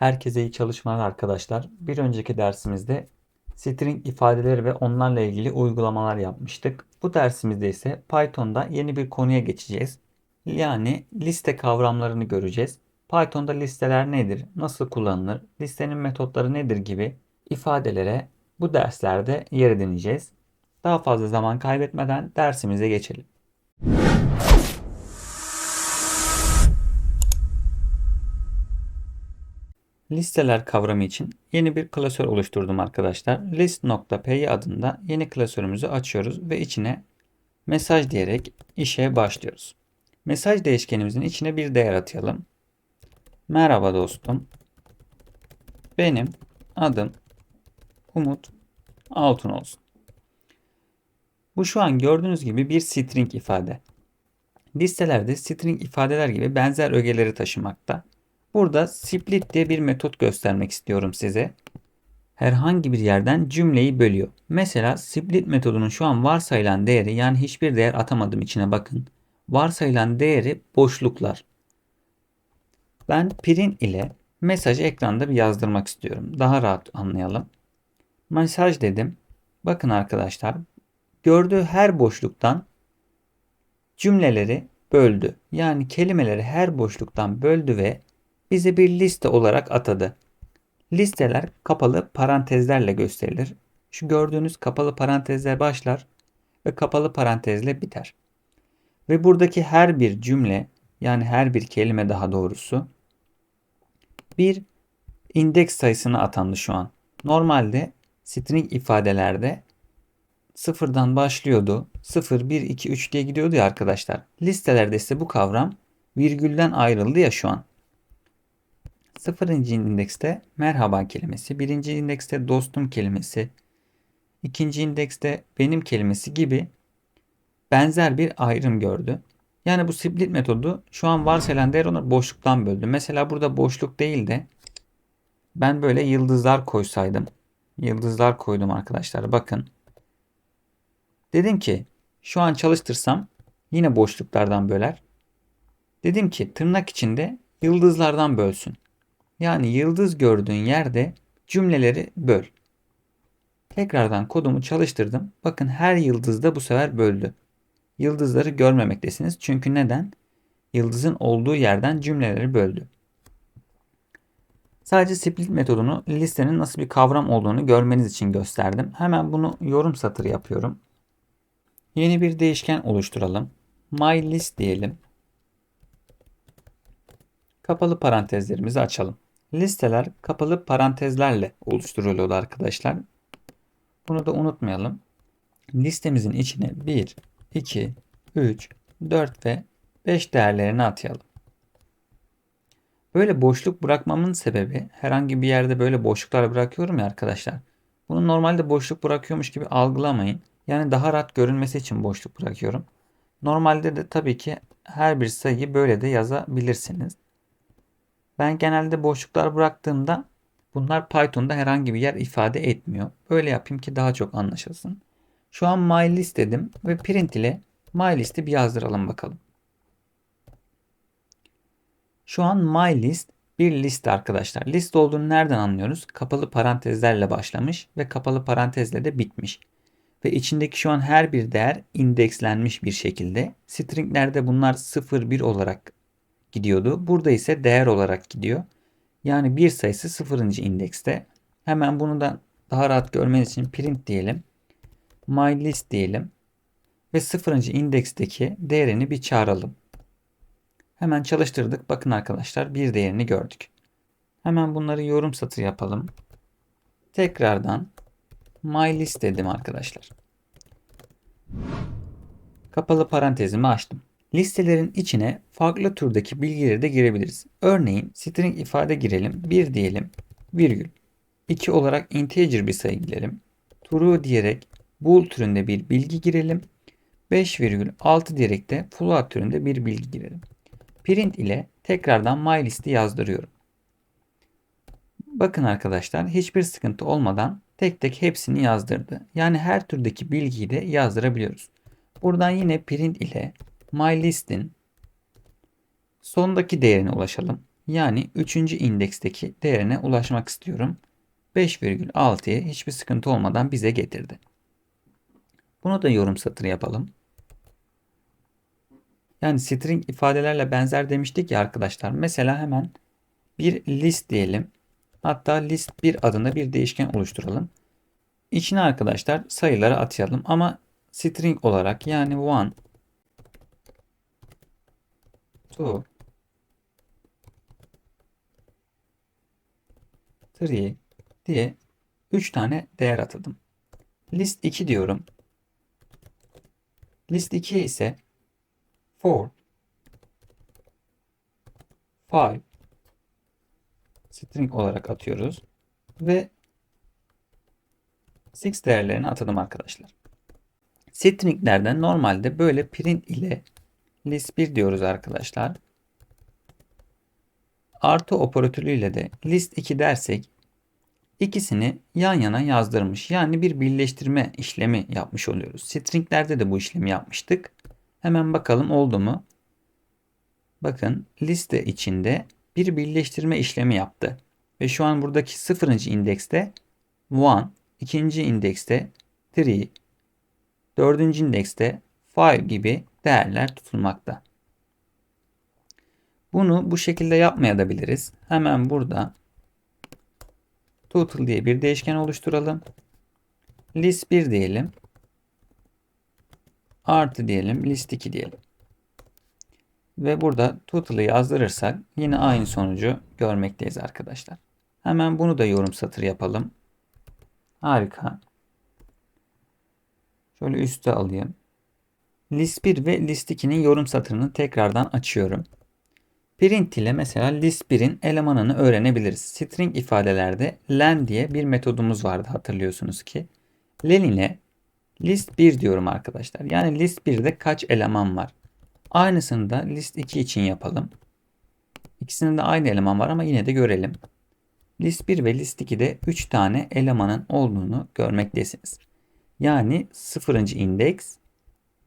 Herkese iyi çalışmalar arkadaşlar. Bir önceki dersimizde string ifadeleri ve onlarla ilgili uygulamalar yapmıştık. Bu dersimizde ise Python'da yeni bir konuya geçeceğiz. Yani liste kavramlarını göreceğiz. Python'da listeler nedir, nasıl kullanılır, listenin metotları nedir gibi ifadelere bu derslerde yer edineceğiz. Daha fazla zaman kaybetmeden dersimize geçelim. Listeler kavramı için yeni bir klasör oluşturdum arkadaşlar. List.py adında yeni klasörümüzü açıyoruz ve içine mesaj diyerek işe başlıyoruz. Mesaj değişkenimizin içine bir değer atayalım. Merhaba dostum. Benim adım Umut Altun olsun. Bu şu an gördüğünüz gibi bir string ifade. Listelerde string ifadeler gibi benzer ögeleri taşımakta. Burada split diye bir metot göstermek istiyorum size. Herhangi bir yerden cümleyi bölüyor. Mesela split metodunun şu an varsayılan değeri yani hiçbir değer atamadım içine bakın. Varsayılan değeri boşluklar. Ben print ile mesajı ekranda bir yazdırmak istiyorum. Daha rahat anlayalım. Mesaj dedim. Bakın arkadaşlar gördüğü her boşluktan cümleleri böldü. Yani kelimeleri her boşluktan böldü ve bize bir liste olarak atadı. Listeler kapalı parantezlerle gösterilir. Şu gördüğünüz kapalı parantezler başlar ve kapalı parantezle biter. Ve buradaki her bir cümle yani her bir kelime daha doğrusu bir indeks sayısına atandı şu an. Normalde string ifadelerde sıfırdan başlıyordu. 0, 1, 2, 3 diye gidiyordu ya arkadaşlar. Listelerde ise bu kavram virgülden ayrıldı ya şu an. Sıfırıncı indekste merhaba kelimesi, birinci indekste dostum kelimesi, ikinci indekste benim kelimesi gibi benzer bir ayrım gördü. Yani bu split metodu şu an varsayılan değer onu boşluktan böldü. Mesela burada boşluk değil de ben böyle yıldızlar koysaydım. Yıldızlar koydum arkadaşlar. Bakın. Dedim ki şu an çalıştırsam yine boşluklardan böler. Dedim ki tırnak içinde yıldızlardan bölsün. Yani yıldız gördüğün yerde cümleleri böl. Tekrardan kodumu çalıştırdım. Bakın her yıldızda bu sefer böldü. Yıldızları görmemektesiniz. Çünkü neden? Yıldızın olduğu yerden cümleleri böldü. Sadece split metodunu listenin nasıl bir kavram olduğunu görmeniz için gösterdim. Hemen bunu yorum satırı yapıyorum. Yeni bir değişken oluşturalım. My list diyelim. Kapalı parantezlerimizi açalım. Listeler kapalı parantezlerle oluşturuluyor arkadaşlar. Bunu da unutmayalım. Listemizin içine 1, 2, 3, 4 ve 5 değerlerini atayalım. Böyle boşluk bırakmamın sebebi herhangi bir yerde böyle boşluklar bırakıyorum ya arkadaşlar. Bunu normalde boşluk bırakıyormuş gibi algılamayın. Yani daha rahat görünmesi için boşluk bırakıyorum. Normalde de tabii ki her bir sayıyı böyle de yazabilirsiniz. Ben genelde boşluklar bıraktığımda bunlar Python'da herhangi bir yer ifade etmiyor. Böyle yapayım ki daha çok anlaşılsın. Şu an mylist dedim ve print ile mylist'i bir yazdıralım bakalım. Şu an mylist bir liste arkadaşlar. List olduğunu nereden anlıyoruz? Kapalı parantezlerle başlamış ve kapalı parantezle de bitmiş. Ve içindeki şu an her bir değer indekslenmiş bir şekilde. Stringlerde bunlar 0, 1 olarak gidiyordu. Burada ise değer olarak gidiyor. Yani bir sayısı 0. indekste. Hemen bunu da daha rahat görmeniz için print diyelim. My list diyelim. Ve 0. indeksteki değerini bir çağıralım. Hemen çalıştırdık. Bakın arkadaşlar bir değerini gördük. Hemen bunları yorum satır yapalım. Tekrardan my list dedim arkadaşlar. Kapalı parantezimi açtım. Listelerin içine farklı türdeki bilgileri de girebiliriz. Örneğin string ifade girelim. 1 diyelim. Virgül. 2 olarak integer bir sayı girelim. True diyerek bool türünde bir bilgi girelim. 5,6 diyerek de float türünde bir bilgi girelim. Print ile tekrardan mylist'i yazdırıyorum. Bakın arkadaşlar hiçbir sıkıntı olmadan tek tek hepsini yazdırdı. Yani her türdeki bilgiyi de yazdırabiliyoruz. Buradan yine print ile mylist'in sondaki değerine ulaşalım. Yani 3. indeksteki değerine ulaşmak istiyorum. 5,6'yı hiçbir sıkıntı olmadan bize getirdi. Bunu da yorum satırı yapalım. Yani string ifadelerle benzer demiştik ya arkadaşlar. Mesela hemen bir list diyelim. Hatta list 1 adında bir değişken oluşturalım. İçine arkadaşlar sayıları atayalım ama string olarak yani 1 2 3 diye 3 tane değer atadım. List 2 diyorum. List 2 ise 4 5 string olarak atıyoruz ve 6 değerlerini atadım arkadaşlar. Stringlerden normalde böyle print ile list 1 diyoruz arkadaşlar. Artı operatörüyle de list 2 dersek ikisini yan yana yazdırmış. Yani bir birleştirme işlemi yapmış oluyoruz. Stringlerde de bu işlemi yapmıştık. Hemen bakalım oldu mu? Bakın liste içinde bir birleştirme işlemi yaptı. Ve şu an buradaki sıfırıncı indekste 1, ikinci indekste 3, dördüncü indekste 5 gibi değerler tutulmakta. Bunu bu şekilde yapmayabiliriz. Hemen burada total diye bir değişken oluşturalım. List 1 diyelim. Artı diyelim. List 2 diyelim. Ve burada total'ı yazdırırsak yine aynı sonucu görmekteyiz arkadaşlar. Hemen bunu da yorum satır yapalım. Harika. Şöyle üste alayım. List 1 ve list 2'nin yorum satırını tekrardan açıyorum. Print ile mesela list 1'in elemanını öğrenebiliriz. String ifadelerde len diye bir metodumuz vardı hatırlıyorsunuz ki. Len ile list 1 diyorum arkadaşlar. Yani list 1'de kaç eleman var? Aynısını da list 2 için yapalım. İkisinde de aynı eleman var ama yine de görelim. List 1 ve list 2'de 3 tane elemanın olduğunu görmektesiniz. Yani 0. indeks,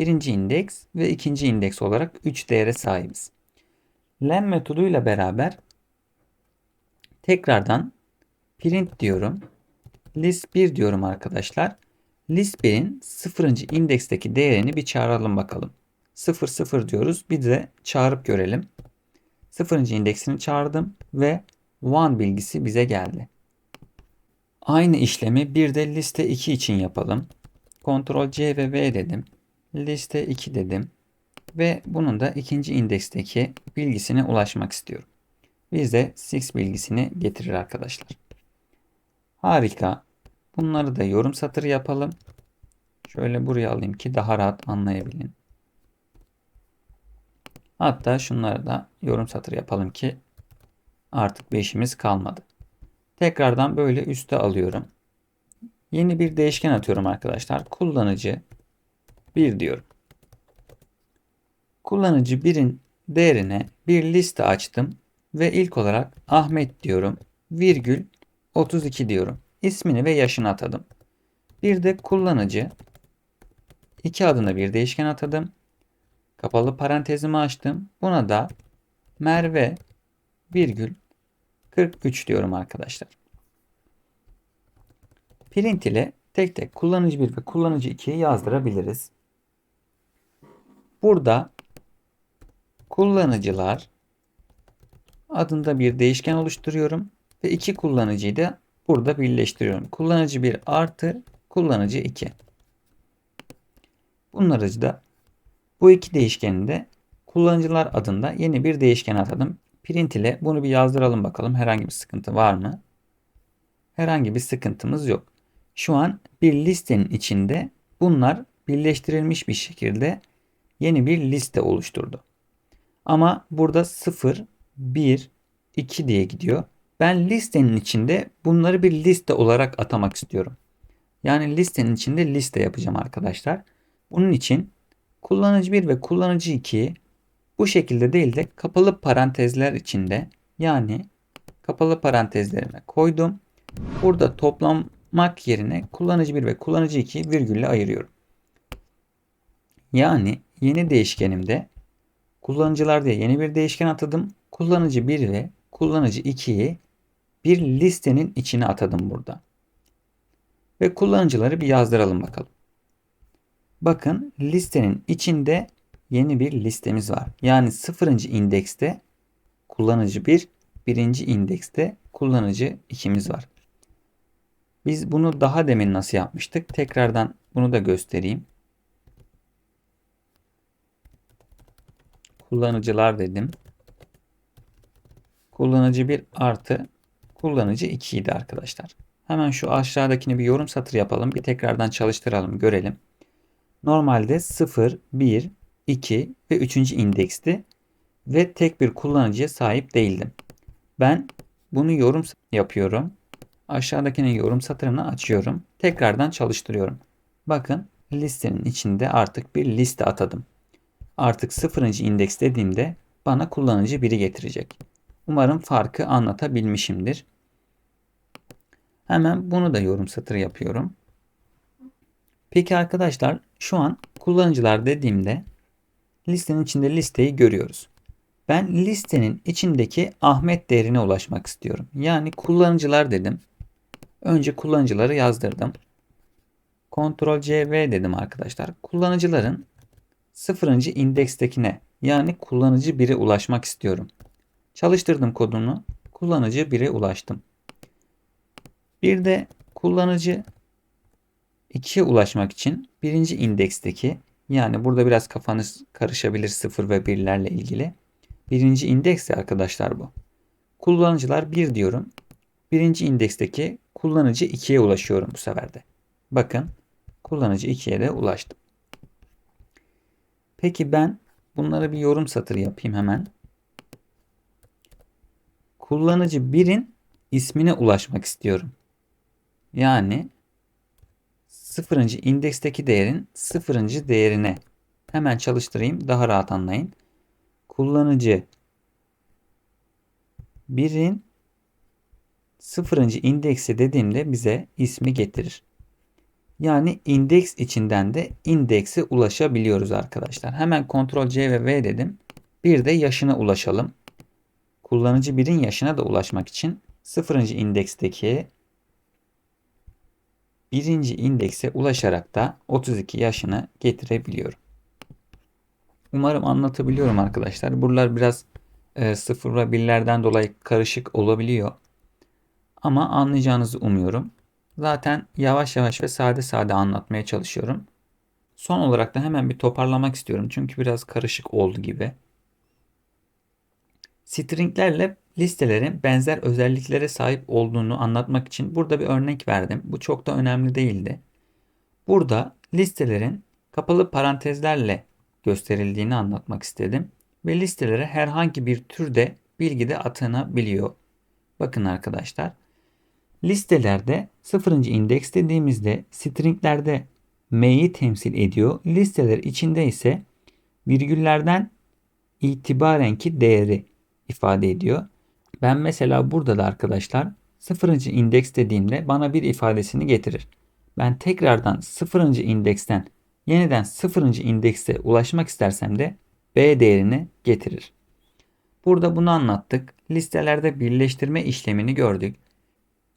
1. indeks ve 2. indeks olarak 3 değere sahibiz. Len metoduyla beraber tekrardan print diyorum. List 1 diyorum arkadaşlar. List 1'in 0. indeksteki değerini bir çağıralım bakalım. 0 0 diyoruz. Bir de çağırıp görelim. 0. indeksini çağırdım ve one bilgisi bize geldi. Aynı işlemi bir de liste 2 için yapalım. Ctrl C ve V dedim. Liste 2 dedim. Ve bunun da ikinci indeksteki bilgisine ulaşmak istiyorum. Bize 6 bilgisini getirir arkadaşlar. Harika. Bunları da yorum satırı yapalım. Şöyle buraya alayım ki daha rahat anlayabilin. Hatta şunları da yorum satırı yapalım ki artık bir işimiz kalmadı. Tekrardan böyle üste alıyorum. Yeni bir değişken atıyorum arkadaşlar. Kullanıcı 1 diyorum. Kullanıcı 1'in değerine bir liste açtım ve ilk olarak Ahmet diyorum. Virgül 32 diyorum. İsmini ve yaşını atadım. Bir de kullanıcı 2 adına bir değişken atadım. Kapalı parantezimi açtım. Buna da Merve virgül 43 diyorum arkadaşlar. Print ile tek tek kullanıcı 1 ve kullanıcı 2'yi yazdırabiliriz. Burada kullanıcılar adında bir değişken oluşturuyorum ve iki kullanıcıyı da burada birleştiriyorum. Kullanıcı 1 artı kullanıcı 2. Bunları da bu iki değişkeni de kullanıcılar adında yeni bir değişken atadım. Print ile bunu bir yazdıralım bakalım herhangi bir sıkıntı var mı? Herhangi bir sıkıntımız yok. Şu an bir listenin içinde bunlar birleştirilmiş bir şekilde yeni bir liste oluşturdu. Ama burada 0, 1, 2 diye gidiyor. Ben listenin içinde bunları bir liste olarak atamak istiyorum. Yani listenin içinde liste yapacağım arkadaşlar. Bunun için kullanıcı 1 ve kullanıcı 2'yi bu şekilde değil de kapalı parantezler içinde yani kapalı parantezlerime koydum. Burada toplamak yerine kullanıcı 1 ve kullanıcı 2'yi virgülle ayırıyorum. Yani yeni değişkenimde kullanıcılar diye yeni bir değişken atadım. Kullanıcı 1 ve kullanıcı 2'yi bir listenin içine atadım burada. Ve kullanıcıları bir yazdıralım bakalım. Bakın listenin içinde yeni bir listemiz var. Yani sıfırıncı indekste kullanıcı 1, birinci indekste kullanıcı 2'miz var. Biz bunu daha demin nasıl yapmıştık? Tekrardan bunu da göstereyim. Kullanıcılar dedim. Kullanıcı 1 artı kullanıcı 2 idi arkadaşlar. Hemen şu aşağıdakini bir yorum satır yapalım. Bir tekrardan çalıştıralım görelim. Normalde 0, 1, 2 ve 3. indeksti ve tek bir kullanıcıya sahip değildim. Ben bunu yorum yapıyorum. Aşağıdakinin yorum satırını açıyorum. Tekrardan çalıştırıyorum. Bakın listenin içinde artık bir liste atadım. Artık 0. indeks dediğimde bana kullanıcı biri getirecek. Umarım farkı anlatabilmişimdir. Hemen bunu da yorum satırı yapıyorum. Peki arkadaşlar şu an kullanıcılar dediğimde listenin içinde listeyi görüyoruz. Ben listenin içindeki Ahmet değerine ulaşmak istiyorum. Yani kullanıcılar dedim. Önce kullanıcıları yazdırdım. Ctrl C V dedim arkadaşlar. Kullanıcıların sıfırıncı indekstekine yani kullanıcı 1'e ulaşmak istiyorum. Çalıştırdım kodunu. Kullanıcı 1'e ulaştım. Bir de kullanıcı 2'ye ulaşmak için birinci indeksteki yani burada biraz kafanız karışabilir 0 ve 1'lerle ilgili. Birinci indeks arkadaşlar bu. Kullanıcılar 1 diyorum. Birinci indeksteki kullanıcı 2'ye ulaşıyorum bu sefer de. Bakın kullanıcı 2'ye de ulaştım. Peki ben bunlara bir yorum satırı yapayım hemen. Kullanıcı 1'in ismine ulaşmak istiyorum. Yani sıfırıncı indeksteki değerin sıfırıncı değerine hemen çalıştırayım daha rahat anlayın. Kullanıcı 1'in sıfırıncı indeksi dediğimde bize ismi getirir. Yani indeks içinden de indekse ulaşabiliyoruz arkadaşlar. Hemen Ctrl C ve V dedim. Bir de yaşına ulaşalım. Kullanıcı 1'in yaşına da ulaşmak için sıfırıncı indeksteki birinci indekse ulaşarak da 32 yaşını getirebiliyorum. Umarım anlatabiliyorum arkadaşlar. Buralar biraz e, sıfır ve birlerden dolayı karışık olabiliyor. Ama anlayacağınızı umuyorum. Zaten yavaş yavaş ve sade sade anlatmaya çalışıyorum. Son olarak da hemen bir toparlamak istiyorum. Çünkü biraz karışık oldu gibi. Stringlerle listelerin benzer özelliklere sahip olduğunu anlatmak için burada bir örnek verdim. Bu çok da önemli değildi. Burada listelerin kapalı parantezlerle gösterildiğini anlatmak istedim. Ve listelere herhangi bir türde bilgi de atanabiliyor. Bakın arkadaşlar. Listelerde 0. indeks dediğimizde stringlerde m'yi temsil ediyor. Listeler içinde ise virgüllerden itibaren ki değeri ifade ediyor. Ben mesela burada da arkadaşlar 0. indeks dediğimde bana bir ifadesini getirir. Ben tekrardan 0. indeksten yeniden 0. indekse ulaşmak istersem de B değerini getirir. Burada bunu anlattık. Listelerde birleştirme işlemini gördük.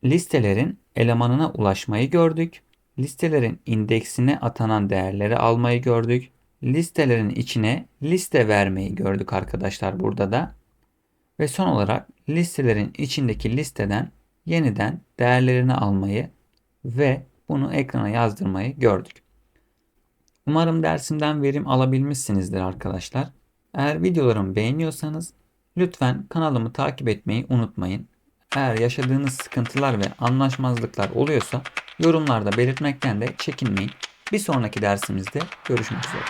Listelerin elemanına ulaşmayı gördük. Listelerin indeksine atanan değerleri almayı gördük. Listelerin içine liste vermeyi gördük arkadaşlar burada da. Ve son olarak listelerin içindeki listeden yeniden değerlerini almayı ve bunu ekrana yazdırmayı gördük. Umarım dersimden verim alabilmişsinizdir arkadaşlar. Eğer videolarımı beğeniyorsanız lütfen kanalımı takip etmeyi unutmayın. Eğer yaşadığınız sıkıntılar ve anlaşmazlıklar oluyorsa yorumlarda belirtmekten de çekinmeyin. Bir sonraki dersimizde görüşmek üzere.